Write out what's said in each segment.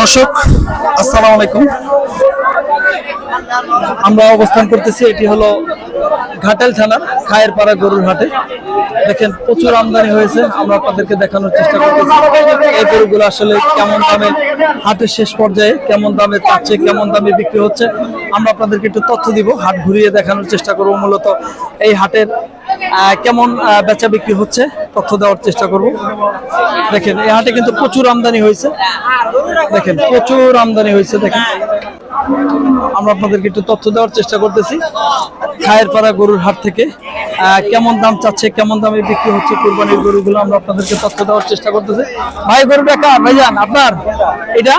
দর্শক, আসসালামু আলাইকুম। আমরা অবস্থান করতেছি, এটি হলো ঘাটাল থানার খায়ের পাড়া গরুর হাটে। দেখেন, প্রচুর আমদানি হয়েছে, আমরা আপনাদেরকে দেখানোর চেষ্টা করতেছি। এই গরুগুলো আসলে কেমন দামে, হাটের শেষ পর্যায়ে কেমন দামে চাচ্ছে কেমন দামে বিক্রি হচ্ছে, আমরা আপনাদেরকে একটু তথ্য দিব, হাট ঘুরিয়ে দেখানোর চেষ্টা করব মূলত। এই হাটের কেমন বেচা বিক্রি হচ্ছে তথ্য দেওয়ার চেষ্টা করব। দেখেন, এই হাটে কিন্তু প্রচুর আমদানি হয়েছে। দেখেন, প্রচুর আমদানি হয়েছে, দেখেন। আমরা আপনাদেরকে একটু তথ্য দেওয়ার চেষ্টা করতেছি। খায়ের পাড়া গরুর হাট থেকে কেমন দাম চাচ্ছে, কেমন দামে বিক্রি হচ্ছে কুরবানির গরুগুলো আমরা আপনাদেরকে তথ্য দেওয়ার চেষ্টা করতেছি। ভাই গরুটা কার ভাইজান, আপনার? এটা?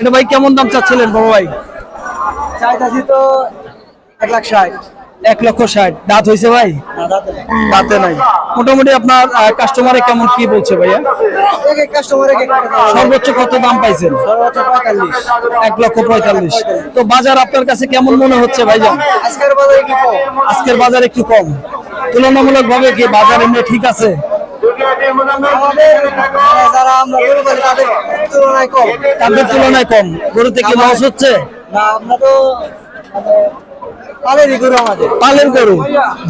এটা ভাই, কেমন দাম চাচ্ছিলেন, বড় ভাই? চাইতাছি তো এক লাখ ষাট। এক লক্ষ ষাট। দাঁত হয়েছে ভাই? দাঁতে নাই। মোটামুটি আপনার কাস্টমারে কেমন কি বলছে ভাইয়া? সর্বোচ্চ কত দাম পাইছেন? এক লক্ষ পঁয়তাল্লিশ। তো বাজার আপনার কাছে কেমন মনে হচ্ছে ভাইজান? আজকের বাজারে একটু কম। আজকের বাজার একটু কম তুলনামূলক ভাবে কি বাজার এমনি ঠিক আছে? তাদের তুলনায় কম। গরুতে কি লস হচ্ছে? না আমরা তো পালেরই গরু আমাদের। পালের গরু।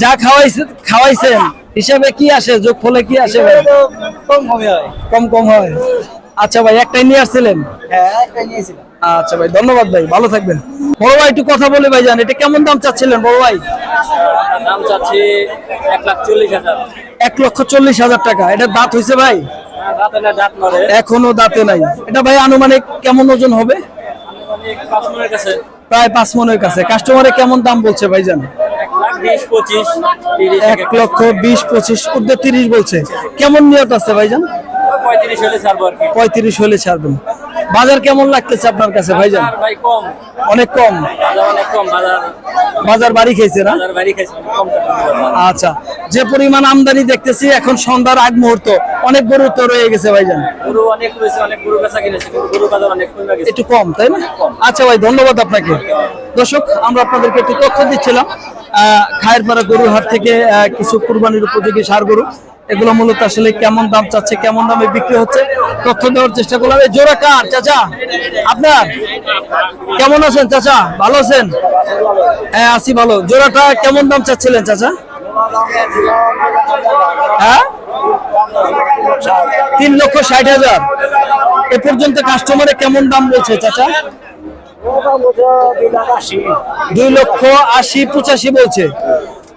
যা খাওয়াইছে খাওয়াইছেন হিসাবে কি আসে? যোগ ফলে কি আসে ভাই? তো কম হয় কম কম হয়। আচ্ছা ভাই একটাই নিয়ে আসছিলেন? হ্যাঁ একটাই নিয়েছিলাম। আচ্ছা ভাই ধন্যবাদ ভাই ভালো থাকবেন। বড় ভাই একটু কথা বলে ভাই জান এটা কেমন দাম চাচ্ছিলেন বড় ভাই? দাম চাচ্ছি এক লাখ চল্লিশ হাজার। এক লক্ষ চল্লিশ হাজার টাকা এটা দাঁত হয়েছে ভাই? রাতে না দাঁত মারে এখনও দাঁতে নাই। এটা ভাই আনুমানিক কেমন ওজন হবে? প্রায় পাঁচ মনের কাছে। কাস্টমারে কেমন দাম বলছে ভাইজান? এক পঁচিশ তিরিশ এক লক্ষ বিশ পঁচিশ উর্ধে তিরিশ বলছে। কেমন নিয়ত আছে ভাইজান? পঁয়ত্রিশ হলে ছাড়বেন। বাজার কেমন লাগতেছে আপনার কাছে ভাইজান? ভাই কম। অনেক কম। অনেক কম বাজার বাজার বাড়ি খেয়েছে না। আচ্ছা যে পরিমাণ আমদানি দেখতেছি এখন সন্ধ্যার আগ মুহূর্ত অনেক গরু তো রয়ে গেছে ভাইজান। কমে গেছে। একটু কম তাই না? আচ্ছা ভাই ধন্যবাদ আপনাকে। দর্শক আমরা আপনাদেরকে একটু তথ্য দিচ্ছিলাম। আহ, খায়ের পাড়া গরুর হাট থেকে কিছু কুরবানির উপযোগী সার গরু। এগুলো মূলত আসলে কেমন দাম চাচ্ছে কেমন দামে বিক্রি হচ্ছে তথ্য দেওয়ার চেষ্টা করলাম। এই জোড়া কার? চাচা আপনার? কেমন আছেন চাচা? ভালো আছেন? হ্যাঁ আছি ভালো। জোড়াটা কেমন দাম চাচ্ছিলেন চাচা? হ্যাঁ? তিন লক্ষ ষাট হাজার। এ পর্যন্ত কাস্টমারে কেমন দাম বলছে চাচা? দুই লক্ষ আশি পঁচাশি বলছে।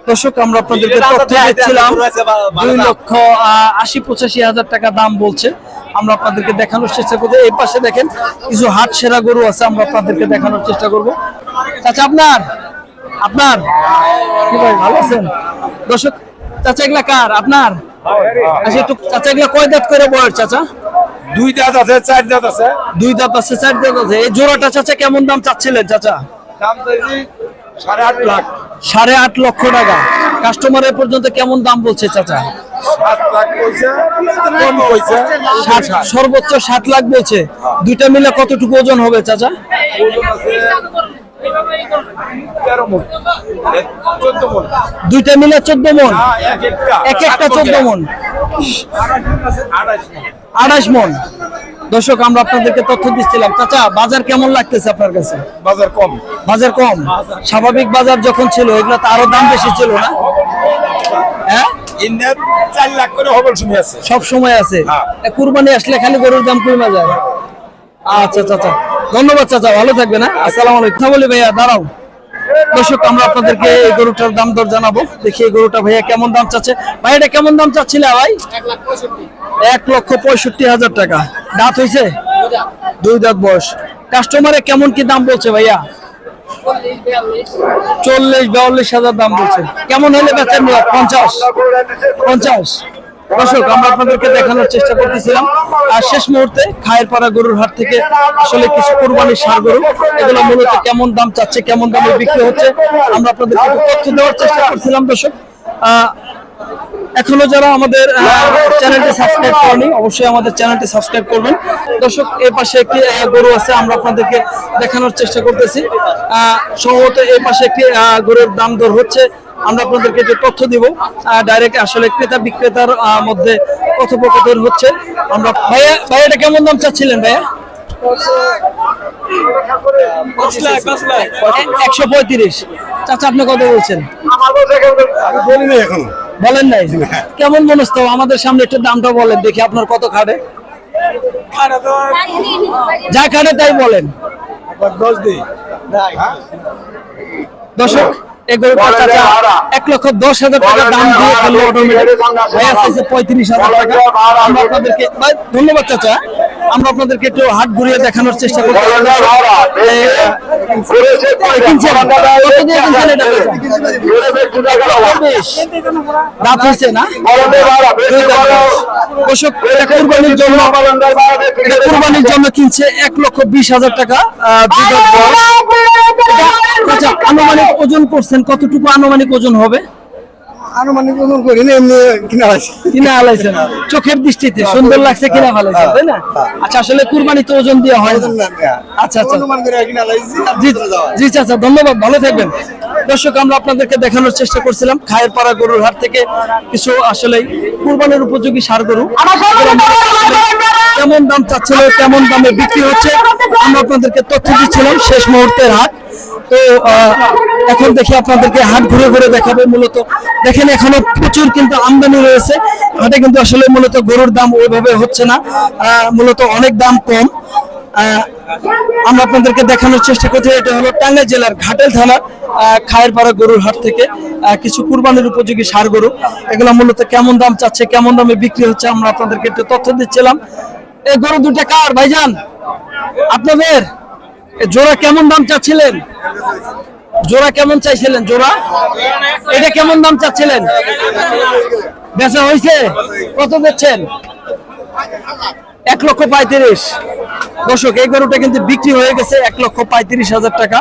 দর্শক আমরা আপনাদেরকে তথ্য দিচ্ছিলাম। দুই লক্ষ আশি পঁচাশি হাজার টাকা দাম বলছে। আমরা আপনাদেরকে দেখানোর চেষ্টা করব। এই পাশে দেখেন কিছু হাট সেরা গরু আছে আমরা আপনাদেরকে দেখানোর চেষ্টা করব। চাচা আপনার? আপনার? কি ভাই ভালো আছেন? দর্শক চাচা এগুলা কার? আপনার? আচ্ছা একটু চাচা এগুলা কয় দাঁত করে বয়স চাচা? দুই দাঁত আছে চার দাঁত আছে। দুই দাঁত আছে চার দাঁত আছে। এই জোড়াটা চাচা কেমন দাম চাচ্ছিলেন চাচা? দাম সাড়ে আট লাখ। সাড়ে আট লক্ষ টাকা। কাস্টমারের পর্যন্ত কেমন দাম বলছে চাচা? সর্বোচ্চ সাত লাখ বলছে। দুইটা মিলে কতটুকু ওজন হবে চাচা? দুইটা মিলে চোদ্দ মন। হ্যাঁ, এক একটা। এক একটা চোদ্দ মন। আঠাশ মন। দর্শক আমরা আপনাদেরকে তথ্য দিচ্ছিলাম। চাচা বাজার কেমন লাগতেছে আপনার কাছে? বাজার কম। বাজার কম? স্বাভাবিক বাজার যখন ছিল এগুলো তো আরও দাম বেশি ছিল না? হ্যাঁ? চার লাখ করে হবল আছে। সব সময় আছে? হ্যাঁ। কুরবানি আসলে খালি গরুর দাম কমে যায়। আচ্ছা চাচা। ধন্যবাদ চাচা। ভালো থাকবে না আসসালামু আলাইকুম। কথা বলি ভাইয়া দাঁড়াও। দর্শক, আমরা আপনাদেরকে এই গরুটার দাম দর জানাব। দেখি এই গরুটা ভাইয়া কেমন দাম চাচ্ছে? ভাই, এটা কেমন দাম চাচ্ছিল ভাই? এক লক্ষ পঁয়ষট্টি হাজার টাকা। দাঁত হয়েছে দুই দাঁত বয়স। কাস্টমারে কেমন কি দাম বলছে ভাইয়া? চল্লিশ, বিয়াল্লিশ হাজার দাম বলছে। কেমন হলে বেচেন পঞ্চাশ। পঞ্চাশ। দর্শক, আমরা আপনাদেরকে দেখানোর চেষ্টা করতেছিলাম। আর শেষ মুহূর্তে খায়ের পাড়া গরুর হাট থেকে আসলে কিছু কোরবানির সার গরু। এগুলো মূলত কেমন দাম চাচ্ছে, কেমন দামে বিক্রি হচ্ছে, আমরা আপনাদেরকে তথ্য দেওয়ার চেষ্টা করছিলাম, দর্শক। এখনও যারা আমাদের চ্যানেলটি সাবস্ক্রাইব করেনি, অবশ্যই আমাদের চ্যানেলটি সাবস্ক্রাইব করবেন। দর্শক এই পাশে একটি গরু আছে, আমরা আপনাদেরকে দেখানোর চেষ্টা করতেছি। সম্ভবত এই পাশে একটি গরুর দাম দর হচ্ছে আমরা আপনাদেরকে যে তথ্য দিব ডাইরেক্ট আসলে ক্রেতা বিক্রেতার মধ্যে কথোপকথন হচ্ছে। আমরা ভাইয়া ভাইয়া এটা কেমন দাম চাচ্ছিলেন ভাইয়া? একশো পঁয়ত্রিশ। চাচা আপনি কত বলছেন? বলি না এখনও। বলেন নাই? কেমন মনস্থ? আমাদের সামনে একটু দামটা বলেন দেখি আপনার কত খাটে। যা খাটে তাই বলেন। দশ দিই। দর্শক এক লক্ষ দশ হাজার টাকা দাম দিয়ে ফেলল অটোমেটিক পঁয়ত্রিশ হাজার টাকা। আমরা আপনাদেরকে ধন্যবাদ চাচা। আমরা আপনাদেরকে একটু হাট ঘুরিয়ে দেখানোর চেষ্টা করছি। এই, আহ, কিনছেন? কত দিয়ে কিনছেন এটা? বেশ। রাত হয়েছে না? কুরবানির জন্য কুরবানির জন্য কিনছে এক লক্ষ বিশ হাজার টাকা। আচ্ছা আনুমানিক ওজন করছেন কতটুকু আনুমানিক ওজন হবে? আনুমানিক ওজন করি না এমনি কিনা আছে কিনা আলাইছেন চোখের দৃষ্টিতে সুন্দর লাগছে কিনা ফেলাইছেন তাই না? আচ্ছা আসলে কুরবানি তো ওজন দিয়ে হয় না। আচ্ছা আচ্ছা। অনুমান করে কিনা লাইছি জি জি চাচা ধন্যবাদ ভালো থাকবেন। দর্শক আমরা আপনাদেরকে দেখানোর চেষ্টা করছিলাম খায়ের পাড়া গরুর হাট থেকে কিছু আসলে কুরবানির উপযোগী সার গরু। কেমন দাম চাচ্ছিল কেমন দামে বিক্রি হচ্ছে আমরা আপনাদেরকে তথ্য দিচ্ছিলাম শেষ মুহূর্তের হাট। তো এখন দেখি আপনাদেরকে হাট ঘুরে ঘুরে দেখাবে মূলত। দেখেন, এখনও প্রচুর কিন্তু আমদানি রয়েছে। হাটে কিন্তু আসলে মূলত গরুর দাম ওইভাবে হচ্ছে না মূলত অনেক দাম কম। আমরা আপনাদেরকে দেখানোর চেষ্টা করছি, এটা হলো টাঙ্গাই জেলার ঘাটেল থানার খায়েরপাড়া গরুর হাট থেকে কিছু কুরবানির উপযোগী সার গরু। এগুলো মূলত কেমন দাম চাচ্ছে, কেমন দামে বিক্রি হচ্ছে, আমরা আপনাদেরকে একটু তথ্য দিচ্ছিলাম। এই গরু দুটা কার, ভাইজান? আপনাদের? জোড়া কেমন দাম চাচ্ছিলেন? জোড়া কেমন চাইছিলেন, জোড়া? এটা কেমন দাম চাচ্ছিলেন? বেচা হয়েছে? কত দিচ্ছেন এক লক্ষ পঁয়ত্রিশ। দর্শক, এই গরুটা কিন্তু বিক্রি হয়ে গেছে এক লক্ষ পঁয়ত্রিশ হাজার টাকা।